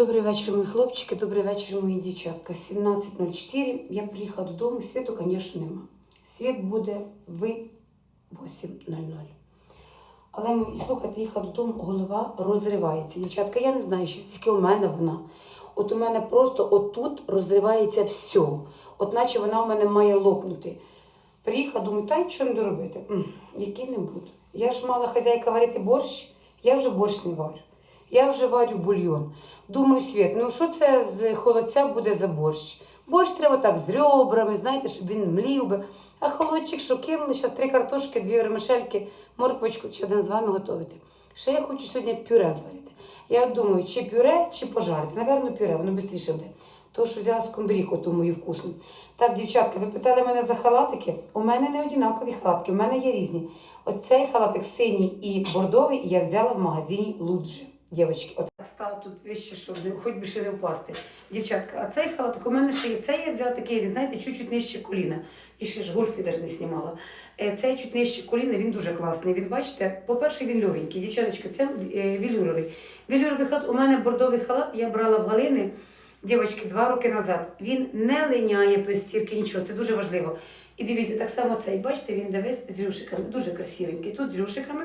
Добрий вечір, мої хлопчики, добрий вечір, мої дівчатка. 17.04. Я приїхала додому, світу, звісно, нема. Світ буде в 8.00. Але мої, слухайте, їхала додому, голова розривається. Дівчатка, я не знаю, що тільки у мене вона. От у мене просто отут розривається все. От наче вона у мене має лопнути. Приїхала, думаю, та що не доробити? Який не буду. Я ж мала хазяйка варити борщ, я вже борщ не варю. Я вже варю бульйон. Думаю, Світ, ну що це з холодця буде за борщ? Борщ треба так з ребрами, знаєте, щоб він млів би. А холодчик, що кинули, зараз три картошки, дві вермишельки, морквочку, чи будемо з вами готувати. Ще я хочу сьогодні пюре зварити. Я думаю, чи пюре, чи пожарити. Навірно, пюре, воно швидше буде. То, що взяла скумбрійку, ту мою вкусну. Так, дівчатка, ви питали мене за халатики. У мене не однакові халатки, у мене є різні. Оцей халатик синій і бордовий я взяла в магазині Луджі. Дівчатки, от так стало тут вище, щоб хоч би ще не впасти. Дівчатка, а цей халатик у мене ще є. Цей я взяла такий, він, знаєте, чуть-чуть нижче коліна. І ще ж гольфі теж не знімала. Е, Цей чуть нижче коліна, він дуже класний. Він, бачите, по-перше, він легенький. Дівчаточка, це е, вілюровий. Вілюровий халат, у мене бордовий халат, я брала в Галини. Дівчатки, два роки назад. Він не линяє без стірки, нічого, це дуже важливо. І дивіться, так само цей, бачите, він дивись з рюшиками, дуже красивенький. Тут з рюшиками,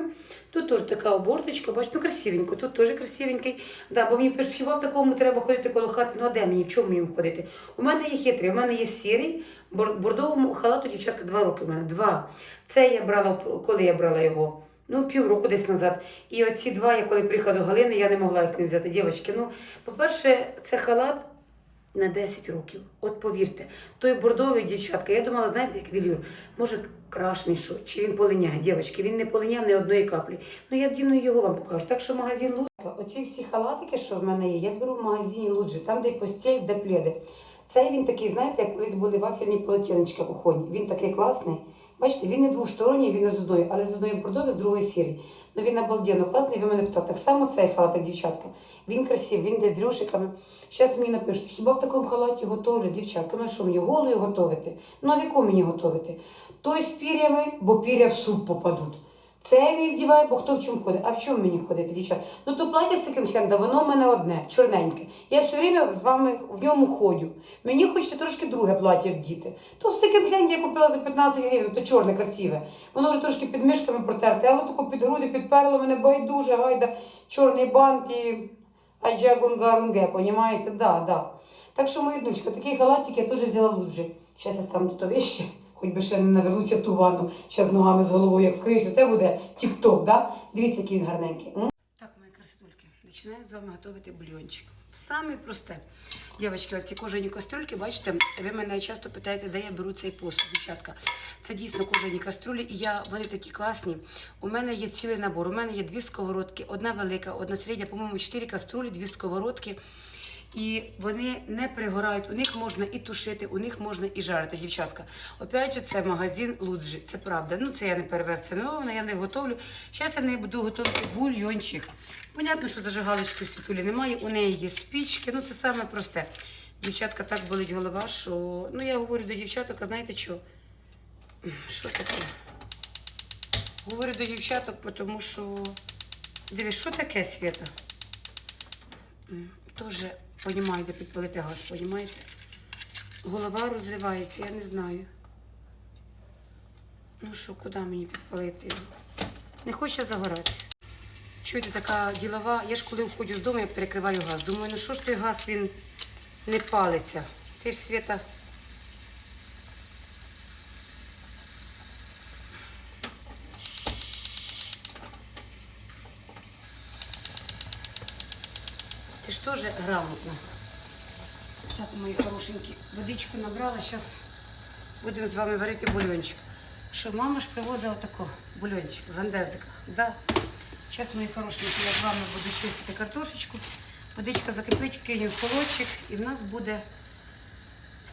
тут теж така оборточка, бачите, ну красивенько, тут теж красивенький. Да, бо мені пишуть, хіба в такому треба ходити коло хати? Ну а де мені, в чому мені ходити? У мене є хитрий, у мене є сірий, бор- бордовому халату, дівчатка, два роки в мене, два. Це я брала, коли я брала його? Ну, півроку десь назад. І оці два, я коли приїхала до Галини, я не могла їх не взяти. Дівчатки, ну, по-перше, це халат на 10 років. От повірте, той бордовий дівчатка, я думала, знаєте, як вілюр, може крашний що, чи він полиняє. Дівчатки, він не полиняв ні одної каплі. Ну я вдіну його вам покажу. Так що магазин Луджі. Оці всі халатики, що в мене є, я беру в магазині Луджі, там, де постіль, де пледи. Цей він такий, знаєте, як колись були вафельні полотенечка кухонні. Він такий класний. Бачите, він не двосторонній, він не з одної, але з одної бордовий, з другої сірі. Ну він обалденно класний, ви мене питали. Так само цей халатик, дівчатка. Він красивий, він десь з рюшиками. Зараз мені напишуть, хіба в такому халаті готовлю, дівчатка? Ну що мені голою готувати? Ну а в яку мені готувати? Той з пір'ями, бо пір'я в суп попадуть. Це не вдіває, бо хто в чому ходить. А в чому мені ходити, дівчата? Ну то плаття секонд-хенда, воно в мене одне, чорненьке. Я все время з вами в ньому ходжу. Мені хочеться трошки друге плаття вдіти. То в секонд-хенді я купила за 15 гривень, то чорне, красиве. Воно вже трошки під мишками протерте, але тако під груди підперло мене байдуже, гайда, чорний бант і аджагунгарунге, понімаєте? Да, да. Так що, мої дочка, такий халатик я теж взяла в Луджі. Зараз я стану тут вище. Хоч би ще не навернуться в ту ванну, ще з ногами з головою, як вкриюся, це буде тік-ток, да? Дивіться, який він гарненький. Так, мої красотульки, починаємо з вами готувати бульйончик. Саме просте. Дівчатки, оці кожані кастрюльки, бачите, ви мене часто питаєте, де я беру цей посуд, дівчатка. Це дійсно кожані кастрюлі, і я, вони такі класні. У мене є цілий набор. У мене є дві сковородки, одна велика, одна середня, по-моєму, чотири каструлі, дві сковородки. І вони не пригорають, у них можна і тушити, у них можна і жарити, дівчатка. Опять же, це магазин Луджі, це правда. Ну, це я не переверсенована, я не готовлю. Зараз я не буду готувати бульйончик. Понятно, що зажигалочки світулі немає, у неї є спічки, ну це саме просте. Дівчатка, так болить голова, що. Ну, я говорю до дівчаток, а знаєте що? Що таке? Говорю до дівчаток, тому що. Дивись, що таке Свята? Тоже понімаю, де підпалити газ, понімаєте? Голова розривається, я не знаю. Ну що, куди мені підпалити його? Не хоче загоратися. Чуєте, така ділова, я ж коли входжу з дому, я перекриваю газ. Думаю, ну що ж той газ він не палиться? Ти ж свята. Теж грамотна. Так, мої хорошенькі, водичку набрала, зараз будемо з вами варити бульончик. Що мама ж привозила тако бульончик в гандезиках. Да? Зараз, мої хорошенькі, я з вами буду чистити картошечку. Водичка закипить, кинемо в холодчик і в нас буде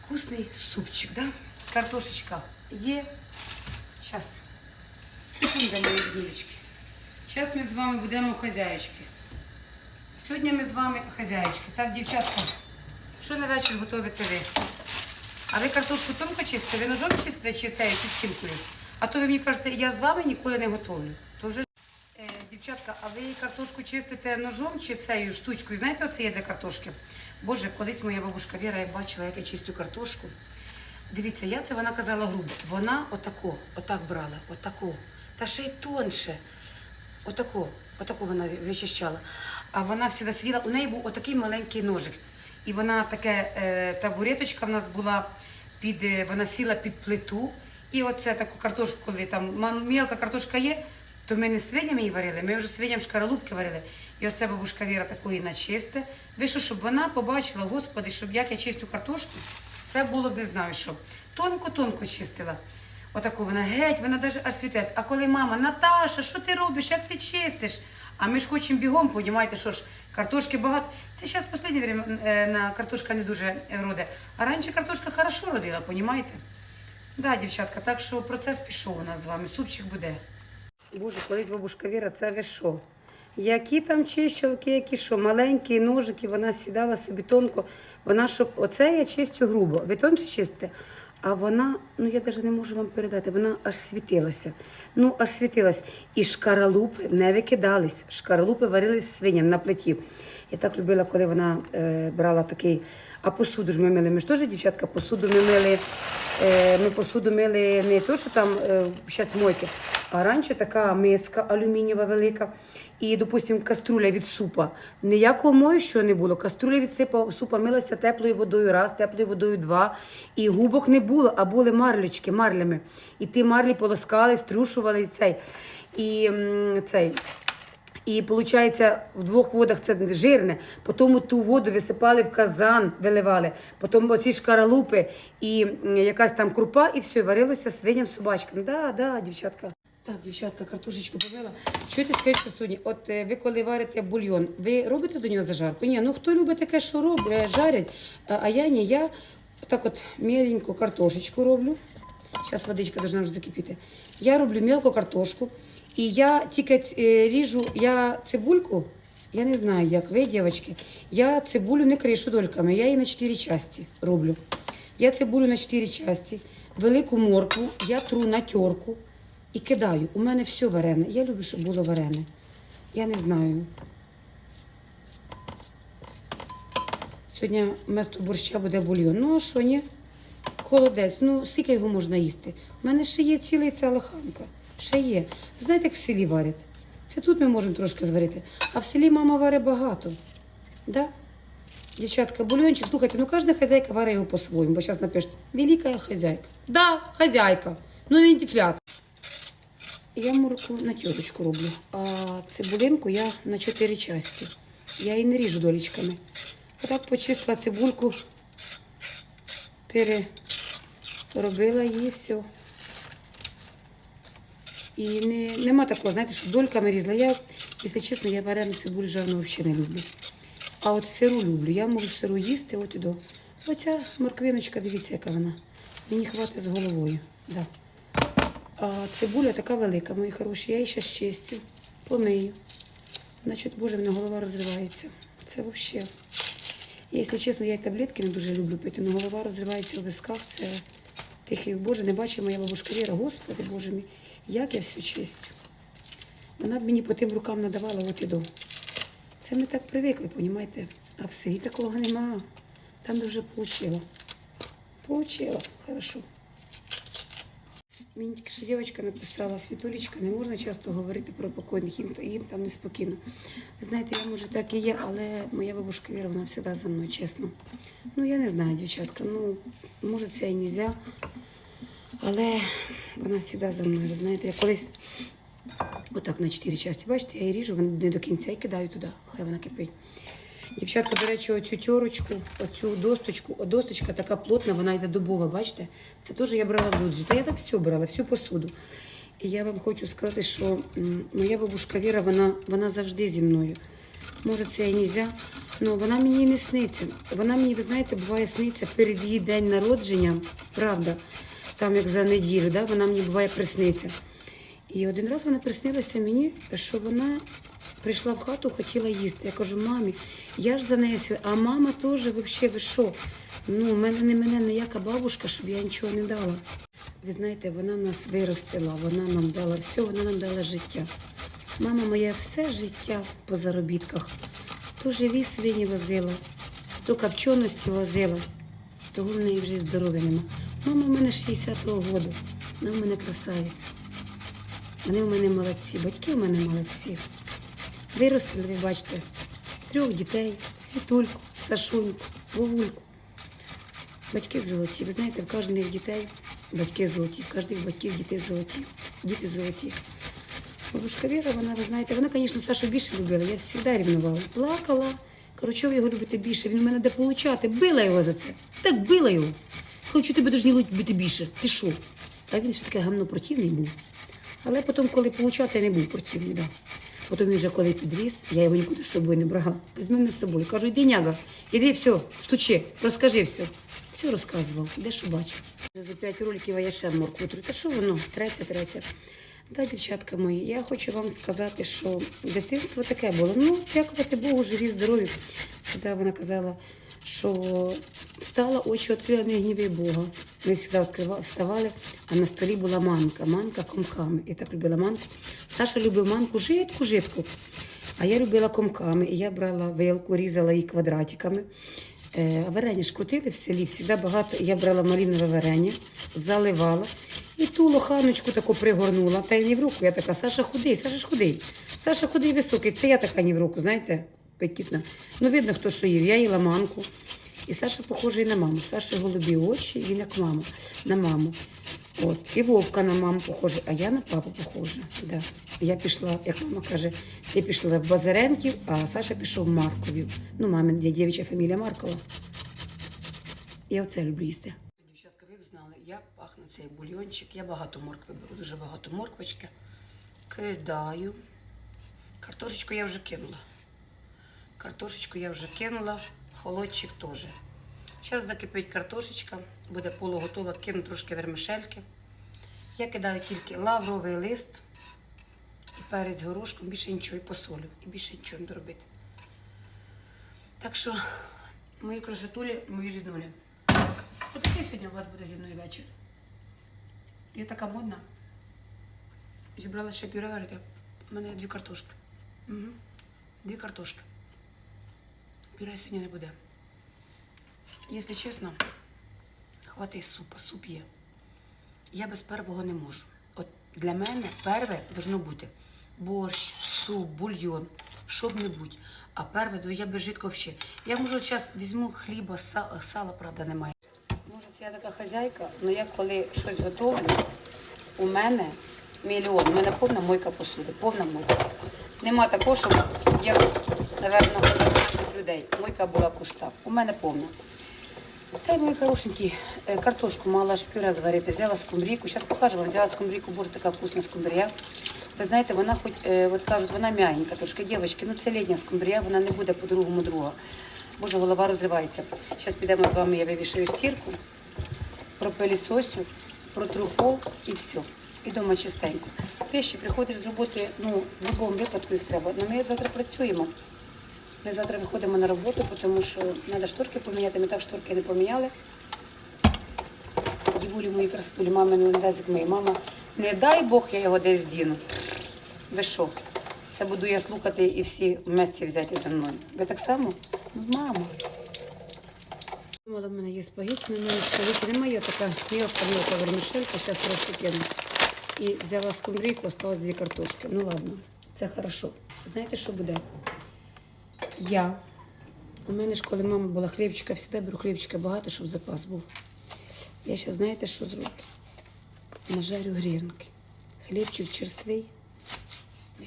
вкусний супчик. Да? Картошечка є. Зараз. Секунда, мої дівчатки. Зараз ми з вами будемо хазяєчки. Сьогодні ми з вами хазяєчки. Так, дівчатка, що на вечір готуєте ви? А ви картошку тонко чистите? Ви ножом чистите чи це чи стінкою? А то ви мені кажете, я з вами ніколи не готовлю. То е, Дівчатка, а ви картошку чистите ножом чи цією штучкою? Знаєте, оце є для картошки? Боже, колись моя бабушка Віра, я бачила, як я чистю картошку. Дивіться, я це вона казала грубо. Вона отако, отак брала, отако. Та ще й тонше. Отако, отако вона вичищала. А вона завжди сиділа, у неї був отакий маленький ножик. І вона таке, е, табуреточка в нас була під, е, вона сіла під плиту. І оце таку картошку, коли там ма- мілка картошка є, то ми не свинями її варили, ми вже свиням шкаралупки варили. І оце бабушка Віра такої начисте. Вийшло, щоб вона побачила, господи, щоб як я чистю картошку, це було б не знаю що. Тонко-тонко чистила. Отаку вона геть, вона навіть аж світилась. А коли мама, Наташа, що ти робиш, як ти чистиш? А ми ж хочемо бігом, понімаєте, що ж, картошки багато. Це зараз останнє время е, на картошка не дуже роде. А раніше картошка хорошо родила, понімаєте? Да, дівчатка, так що процес пішов у нас з вами. Супчик буде. Боже, колись бабушка Віра, це ви що? Які там чищалки, які що, маленькі ножики, вона сідала собі тонко. Вона щоб оце я чистю грубо. Ви тонше чистите? А вона, ну я навіть не можу вам передати, вона аж світилася. Ну, аж світилась. І шкаралупи не викидались. Шкаралупи варились свиням на плиті. Я так любила, коли вона е, брала такий. А посуду ж ми мили. Ми ж теж, дівчатка, посуду ми мили. Е, ми посуду мили не то, що там зараз мойки, а раніше така миска алюмінієва велика. І, допустим, каструля від супа. Ніякого моющого не було. Каструля від супа милася теплою водою раз, теплою водою два. І губок не було, а були марлючки, марлями. І ті марлі полоскали, струшували і цей. І цей. І виходить, в двох водах це жирне, потім ту воду висипали в казан, виливали, потім оці шкаралупи і якась там крупа, і все, варилося свиням, собачкам. Да, да, дівчатка. Так, дівчатка, картошечку побила. Чуєте, скажіть сьогодні, от е, ви коли варите бульйон, ви робите до нього зажарку? Ні, ну хто любить таке, що роблять, жарять, а я ні, я так от міленьку картошечку роблю. Зараз водичка должна вже закипіти. Я роблю мелку картошку. І я тільки е, ріжу, я цибульку, я не знаю, як ви, дівчатки, я цибулю не кришу дольками, я її на 4 часті роблю. Я цибулю на 4 часті, велику моркву, я тру на терку і кидаю. У мене все варене. Я люблю, щоб було варене. Я не знаю. Сьогодні вместо борща буде бульйон. Ну, а що ні? Холодець, ну скільки його можна їсти? У мене ще є ціла ця лоханка. Ще є. Ви знаєте, як в селі варять? Це тут ми можемо трошки зварити. А в селі мама варить багато. Да? Дівчатка, бульйончик, слухайте, ну кожна хазяйка варить його по-своєму, бо зараз напишуть, велика хазяйка. Да, хазяйка, ну не інфляція. Я морку на тьоточку роблю, а цибулинку я на чотири часті. Я її не ріжу долічками. Отак почистила цибульку, переробила її все. І не, нема такого, знаєте, що дольками різала. Я, якщо чесно, я варену цибулю жарну взагалі не люблю. А от сиру люблю. Я можу сиру їсти от і до. Оця морквиночка, дивіться, яка вона. Мені хватить з головою. Да. А цибуля така велика, мої хороші. Я її зараз чистю, помию. Значить, боже, в мене голова розривається. Це взагалі. Якщо чесно, я й таблетки не дуже люблю пити, але голова розривається в висках. Це тихий. Боже, не бачить моя бабушка Віра. Господи, Боже мій, як я все чистю. Вона б мені по тим рукам надавала от і до. Це ми так привикли, понімаєте? А в селі такого нема. Там вже получила. Получила, хорошо. Мені тільки що дівчинка написала, Світулечка, не можна часто говорити про покойних, їм, їм там неспокійно. Знаєте, я може так і є, але моя бабушка Віра, вона завжди за мною, чесно. Ну, я не знаю, дівчатка, ну, може це і нельзя, але вона завжди за мною. Ви знаєте, я колись отак на чотири частини, бачите, я її ріжу, вона не до кінця і кидаю туди, хай вона кипить. Дівчатка, до речі, оцю тьорочку, оцю досточку, о, досточка така плотна, вона йде дубова, бачите? Це теж я брала в Луджі. Та я так все брала, всю посуду. І я вам хочу сказати, що моя бабушка Віра, вона, вона завжди зі мною. Може, це і нельзя, але вона мені не сниться. Вона мені, ви знаєте, буває сниться перед її день народження, правда, там як за неділю, да, вона мені буває присниться. І один раз вона приснилася мені, що вона прийшла в хату, хотіла їсти. Я кажу, мамі, я ж за нею сіла, а мама теж, взагалі, ви що? Ну, в мене не мене ніяка бабушка, щоб я нічого не дала. Ви знаєте, вона нас виростила, вона нам дала все, вона нам дала життя. Мама моя все життя по заробітках. То живі свині возила, то копченості возила, того в неї вже здоров'я нема. Мама в мене 60-го року, вона в мене красавиця. Вони в мене молодці, батьки в мене молодці. Виростили, ви бачите, трьох дітей, світульку, Сашуньку, Вовульку. Батьки золоті. Ви знаєте, в кожних дітей батьки золоті, в кожних батьків діти золоті, діти золоті. Бабушка Віра, вона, ви знаєте, вона, звісно, Сашу більше любила. Я завжди рівнувала. Плакала. Короче, ви його любите більше. Він мене де получати. Била його за це. Так била його. Хочу тебе дуже любити більше. Ти що? А він ще таке гамно противний був. Але потім, коли получати, я не був противний. Да. Потім він вже коли підріс, я його нікуди з собою не брала. Візьми мене з собою. Кажу, йди няга, іди все, стучи, розкажи все. Все розказував, де що бачив. За п'ять роликів я ще моркву. Та що воно? Третя, третя. Да, дівчатка мої, я хочу вам сказати, що дитинство таке було. Ну, дякувати Богу, живі, здорові. Тоді вона казала, що встала, очі відкрила, не Бога. Ми завжди вставали, а на столі була манка, манка комками. Я так любила манку. Саша любив манку жидку, жидку. А я любила комками. І я брала вилку, різала її квадратиками. Е, а ж крутили в селі, завжди багато. Я брала малінове варення, заливала і ту лоханочку таку пригорнула. Та й не в руку. Я така, Саша худий, Саша ж худий. Саша худий високий. Це я така не в руку, знаєте, петітна. Ну, видно, хто що їв. Я їла манку. І Саша похожий на маму. Саша голубі очі, він як мама, на маму. От. І Вовка на маму похожий, а я на папу похожа. Да. Я пішла, як мама каже, я пішла в Базаренків, а Саша пішов в Марковів. Ну, мамин дівча фамілія Маркова. Я оце люблю їсти. Дівчатка, ви б знали, як пахне цей бульйончик. Я багато моркви беру, дуже багато морквочки. Кидаю. Картошечку я вже кинула. Картошечку я вже кинула, холодчик теж. Зараз закипить картошечка, буде полуготова, кину трошки вермишельки. Я кидаю тільки лавровий лист і перець горошком, більше нічого і посолю. І більше нічого не робити. Так що, мої красотулі, мої жіднулі. Отакий сьогодні у вас буде зі мною вечір. Я така модна. Зібрала ще пюре варити. У мене дві картошки. Угу. Дві картошки. Пюре сьогодні не буде. Якщо чесно, хватить супа, суп є. Я без первого не можу. От для мене перве должно бути борщ, суп, бульйон, що б не будь. А перве, то я без жидко взагалі. Я можу зараз візьму хліба, сала, сала, правда, немає. Може, це я така хазяйка, але я коли щось готовлю, у мене мільйон, у мене повна мойка посуди, повна мойка. Нема такого, щоб як, напевно, людей. Мойка була пуста. У мене повна. Та й мої хорошенькі, е, картошку мала ж пюре зварити, взяла скумбрійку. Зараз покажу вам, взяла скумбрійку, боже, така вкусна скумбрія. Ви знаєте, вона хоч, е, от кажуть, вона м'ягенька трошки. Дівчатки, ну це літня скумбрія, вона не буде по-другому друга. Боже, голова розривається. Зараз підемо з вами, я вивішую стірку, пропилісосю, протру пол і все. І дома чистенько. Піші приходиш з роботи, ну, в будь-якому випадку їх треба. Ну, ми завтра працюємо. Ми завтра виходимо на роботу, тому що треба шторки поміняти. Ми так шторки не поміняли. Дівулі мої красулі, мами не лендезик мої. Мама, не дай Бог, я його десь діну. Ви що? Це буду я слухати і всі вместе взяти за мною. Ви так само? Мама. Думала, в мене є спагетті, але в мене спагетті немає. Така мілка мілка вермішелька, зараз просто кину. І взяла скумбрійку, осталось дві картошки. Ну ладно, це хорошо. Знаєте, що буде? Я. У мене ж, коли мама була хлібчика, завжди беру хлібчика багато, щоб запас був. Я ще знаєте, що зроблю? Нажарю грінки. Хлібчик черствий.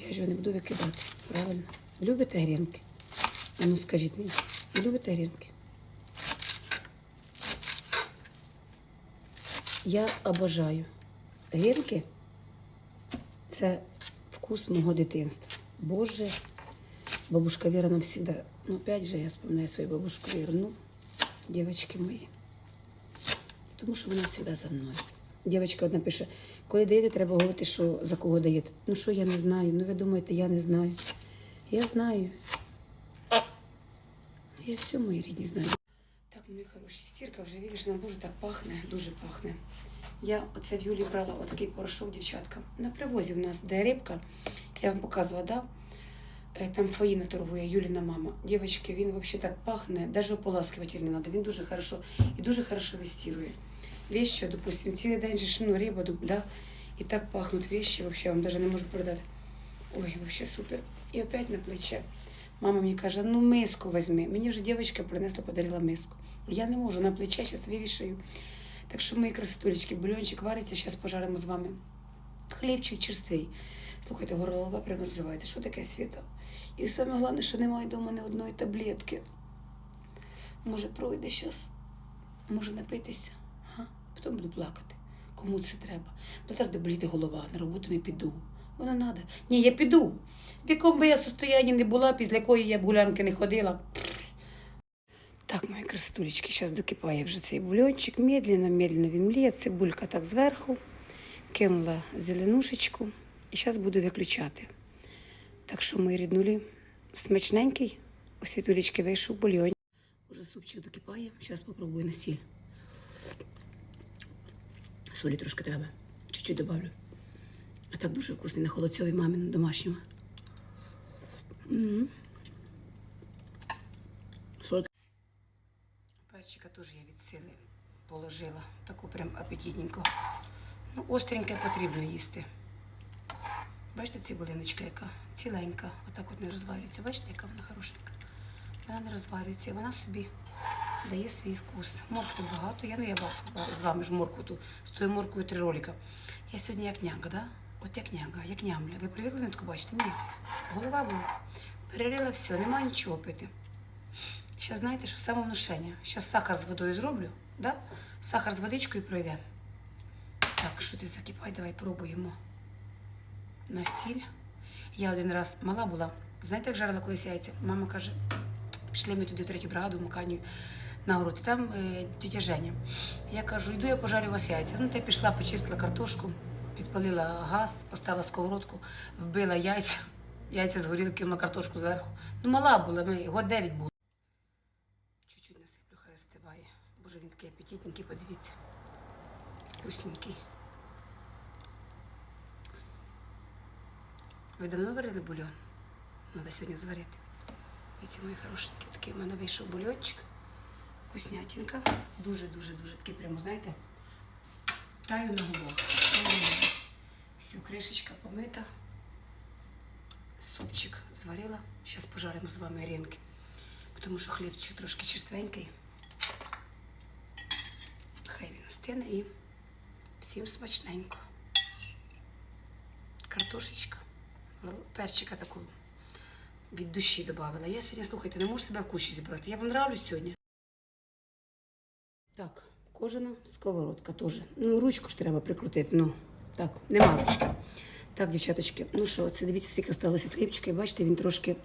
Я ж його не буду викидати. Правильно? Любите грінки? Ну скажіть мені, любите грінки? Я обожаю. Грінки це вкус мого дитинства. Боже, бабушка Вера навсегда. Ну, опять же, я вспоминаю свою бабушку Веру. Ну, девочки мої. Тому що вона завжди за мною. Дівчинка одна пише, коли даєте, треба говорити, що за кого даєте. Ну що я не знаю. Ну ви думаєте, я не знаю. Я знаю. Я все, мої рідні, знаю. Так, мої хороші, стірка вже видиш, вона дуже так пахне, дуже пахне. Я оце в Юлі брала отакий порошок, дівчатка. На привозі в нас, де рибка, я вам показувала, да? Е, Там Фаїна торгує, Юліна мама. Дівчатки, він взагалі так пахне, навіть ополаскиватель не треба. Він дуже хорошо і дуже хорошо вистірує. Вещи, допустим, цілий день же ж, ну, риба, да? І так пахнуть вещи, я вам даже не можу передати. Ой, вообще супер. І опять на плече. Мама мені каже, ну миску візьми. Мені вже дівчинка принесла, подарила миску. Я не можу, на плече зараз вивішаю. Так що, мої красотулечки, бульончик вариться, зараз пожаримо з вами. Хлібчик черствий. Слухайте, горлова прямо розвивається. Що таке світа? І саме головне, що немає вдома ні одної таблетки. Може, пройде зараз, може напитися, а? потім буду плакати. Кому це треба? Завтра буде боліти голова, на роботу не піду. Вона надо. Ні, я піду. В якому би я состоянні не була, після якої я б гулянки не ходила. Так, мої красотулечки, зараз докипає вже цей бульончик. Медленно, медленно він мліє. Цибулька так зверху. Кинула зеленушечку. І зараз буду виключати. Так що, мої ріднулі, смачненький. У світулечки вийшов бульйон. Уже супчик докипає. Зараз попробую на сіль. Солі трошки треба. Чуть-чуть добавлю. А так дуже вкусний на холодцьовій мамі домашньому. Перчика теж я від сили положила. Таку прям апетитненьку. Ну, остреньке потрібно їсти. Бачите, цибулиночка яка ціленька, отак от не розвалюється. Бачите, яка вона хорошенька. Вона не розвалюється, і вона собі дає свій вкус. Моркви багато. Я ну я з вами ж моркву ту, з тою морквою три ролика. Я сьогодні як няга, да? От як няга, як нямля. Ви привикли на таку бачите? Ні. Голова була. Перерила все, немає нічого пити. Зараз знаєте, що самовнушення. Зараз сахар з водою зроблю, да? Сахар з водичкою пройде. Так, що ти закипай, давай пробуємо. На сіль. Я один раз мала була. Знаєте, як жарила колись яйця? Мама каже, пішли ми туди третю бригаду в Маканію на город. Там е, тітя Женя. Я кажу, йду я пожарю у вас яйця. Ну, та й пішла, почистила картошку, підпалила газ, поставила сковородку, вбила яйця. Яйця згоріли, кинула картошку зверху. Ну, мала була, ми год дев'ять було. Чуть-чуть насиплю, хай остиває. Боже, він такий апетитненький, подивіться. Вкусненький. Ви давно варили бульон? Треба сьогодні зварити. Дивіться, мої хорошенькі, такий в мене вийшов бульончик. Вкуснятинка. Дуже-дуже дуже такий прямо, знаєте, таю на губах. Все, кришечка помита. Супчик зварила. Зараз пожаримо з вами ринки. Тому що хлібчик трошки черственький. Хай він остине і всім смачненько. Картошечка. Л- Перчика таку від душі додавала. Я сьогодні, слухайте, не можу себе в кущі зібрати. Я вам нравлюсь сьогодні. Так, кожана сковородка теж. Ну, ручку ж треба прикрутити. Ну, так, нема ручки. Так, дівчаточки, ну що, це дивіться, скільки залишилося хлібчика, і бачите, він трошки,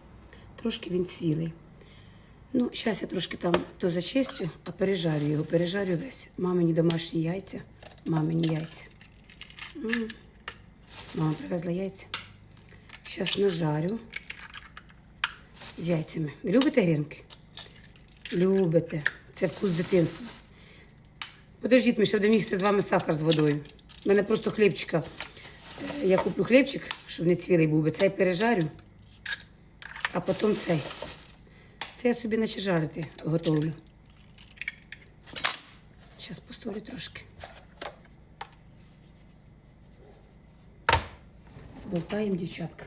трошки він цвілий. Ну, зараз я трошки там то зачистю, а пережарю його, пережарю весь. Мамині домашні яйця, мамині яйця. М. Мама привезла яйця. Зараз нажарю з яйцями. Любите грінки? Любите. Це вкус дитинства. Подождіть, ми ще будемо з вами сахар з водою. У мене просто хлібчика. Е, Я куплю хлібчик, щоб не цвілий був би. Цей пережарю, а потім цей. Це я собі наче жарити готовлю. Зараз посолю трошки. Зболтаємо, дівчатка.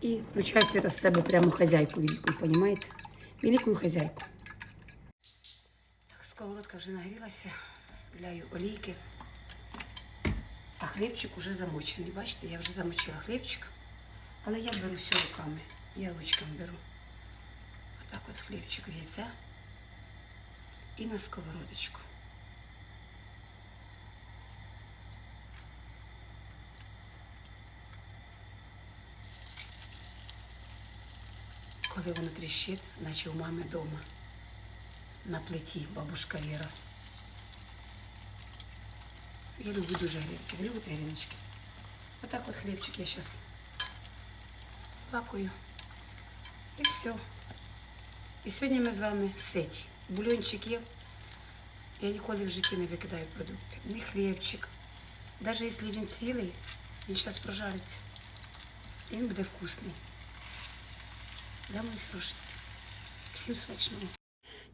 І включаю свята з себе прямо хазяйку велику, розумієте? Велику хазяйку. Так, сковородка вже нагрілася, ляю олійки. А хлібчик уже замочений. Бачите, я вже замочила хлібчик. Але я беру все руками. Я ручками беру. Отак от хлібчик в яйця і на сковородочку. Коли воно тріщить, наче у мами вдома. На плиті бабушка Ліра. Я люблю дуже грінки. Ви любите гріночки? Отак от хлібчик я зараз лакую. І все. І сьогодні ми з вами ситі. бульончик є. Я ніколи в житті не викидаю продукти. Ні хлібчик. Навіть якщо він цілий, він зараз прожариться. І він буде вкусний. Да, мої хороші? Всім смачного.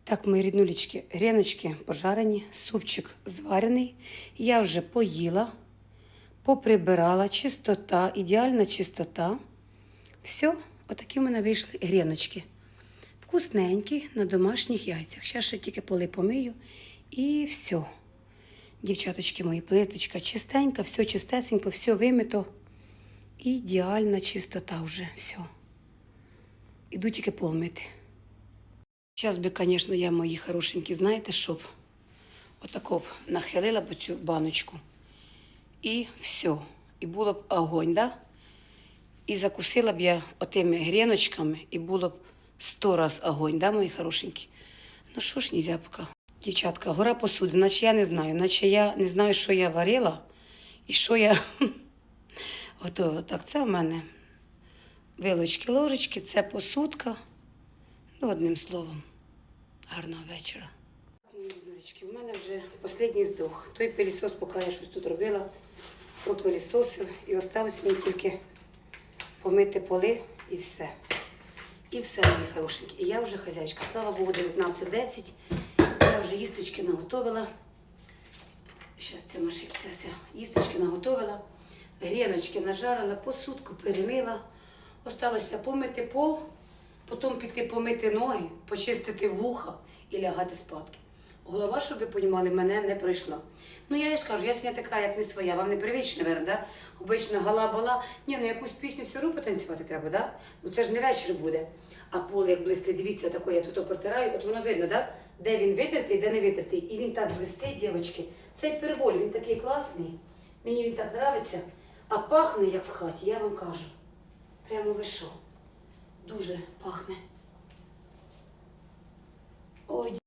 Так, мої ріднулечки, гріночки пожарені, супчик зварений. Я вже поїла, поприбирала, чистота, ідеальна чистота. Все, отакі в мене вийшли гріночки. Вкусненькі на домашніх яйцях. Зараз ще тільки поли помию і все. Дівчаточки мої, плиточка чистенька, все чистесенько, все вимито. Ідеальна чистота вже, все. Іду тільки пол мити. Зараз би, звісно, я мої хорошенькі, знаєте, щоб отако б нахилила б цю баночку. І все. І було б огонь, да? І закусила б я отими гріночками, і було б сто раз огонь, да, мої хорошенькі? Ну що ж, нельзя поки. Дівчатка, гора посуди, наче я не знаю, наче я не знаю, що я варила і що я готувала. Так, це в мене вилочки, ложечки, це посудка. Ну, одним словом, гарного вечора. У мене вже останній вздох. Той пилісос, поки я щось тут робила, пропилісосив і осталось мені тільки помити поли і все. І все, мої хорошенькі. І я вже хазяйка. Слава Богу, 19.10. Я вже їсточки наготовила. Зараз ця машинка, їсточки наготовила. Гріночки нажарила, посудку перемила. Осталося помити пол, потім піти помити ноги, почистити вуха і лягати спадки. Голова, щоб ви понімали, мене не пройшла. Ну я ж кажу, я сьогодні така, як не своя. Вам не привично, наверное, да? Обично гала-бала. Ні, ну якусь пісню все одно потанцювати треба, да? Ну це ж не вечір буде. А пол як блистить, дивіться, таке, я тут протираю, от воно видно, да? де він витертий, де не витертий. І він так блистить, дівчатки. Цей перволь, він такий класний. Мені він так подобається. А пахне, як в хаті, я вам кажу. Прямо вийшов. Дуже пахне. Ой,